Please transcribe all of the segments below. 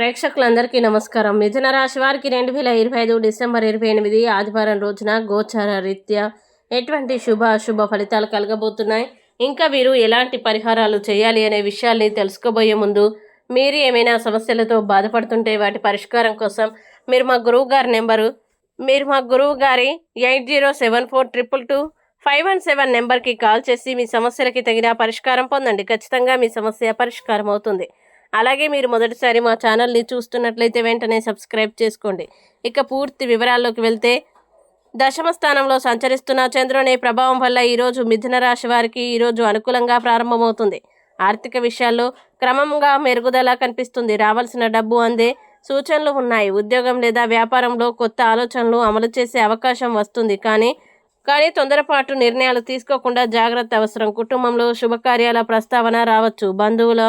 ప్రేక్షకులందరికీ నమస్కారం. మిథున రాశి వారికి రెండు వేల ఇరవై ఐదు డిసెంబర్ ఇరవై ఎనిమిది ఆదివారం రోజున గోచార రీత్యా ఎటువంటి శుభ అశుభ ఫలితాలు కలగబోతున్నాయి? ఇంకా వీరు ఎలాంటి పరిహారాలు చేయాలి అనే విషయాల్ని తెలుసుకోబోయే ముందు మీరు ఏమైనా సమస్యలతో బాధపడుతుంటే వాటి పరిష్కారం కోసం మీరు మా గురువు గారి నెంబరు మీరు మా గురువు గారి eight zero seven four triple two five one seven నెంబర్కి కాల్ చేసి మీ సమస్యలకి తగిన పరిష్కారం పొందండి. ఖచ్చితంగా మీ సమస్య పరిష్కారం అవుతుంది అలాగే మీరు మొదటిసారి మా ఛానల్ని చూస్తున్నట్లయితే వెంటనే సబ్స్క్రైబ్ చేసుకోండి. ఇక పూర్తి వివరాల్లోకి వెళ్తే దశమ స్థానంలో సంచరిస్తున్న చంద్రుని ప్రభావం వల్ల ఈరోజు మిథున రాశి వారికి ఈరోజు అనుకూలంగా ప్రారంభమవుతుంది. ఆర్థిక విషయాల్లో క్రమంగా మెరుగుదల కనిపిస్తుంది. రావాల్సిన డబ్బు అందే సూచనలు ఉన్నాయి. ఉద్యోగం లేదా వ్యాపారంలో కొత్త ఆలోచనలు అమలు చేసే అవకాశం వస్తుంది. కానీ కానీ తొందరపాటు నిర్ణయాలు తీసుకోకుండా జాగ్రత్త అవసరం. కుటుంబంలో శుభకార్యాల ప్రస్తావన రావచ్చు. బంధువుల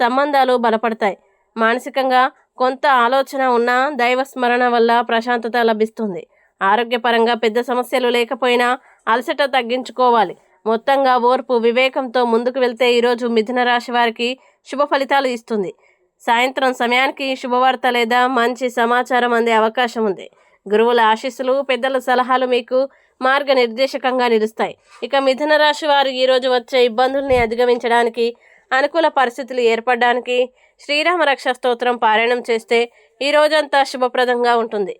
సంబంధాలు బలపడతాయి. మానసికంగా కొంత ఆలోచన ఉన్నా దైవ స్మరణ వల్ల ప్రశాంతత లభిస్తుంది. ఆరోగ్యపరంగా పెద్ద సమస్యలు లేకపోయినా అలసట తగ్గించుకోవాలి. మొత్తంగా ఓర్పు వివేకంతో ముందుకు వెళ్తే ఈరోజు మిథున రాశి వారికి శుభ ఫలితాలు ఇస్తుంది. సాయంత్రం సమయానికి శుభవార్త లేదా మంచి సమాచారం అందే అవకాశం ఉంది. గురువుల ఆశీస్సులు పెద్దల సలహాలు మీకు మార్గనిర్దేశకంగా నిలుస్తాయి. ఇక మిథున రాశి వారు ఈరోజు వచ్చే ఇబ్బందుల్ని అధిగమించడానికి అనుకూల పరిస్థితులు ఏర్పడడానికి శ్రీరామ రక్ష స్తోత్రం పారాయణం చేస్తే ఈ రోజంతా శుభప్రదంగా ఉంటుంది.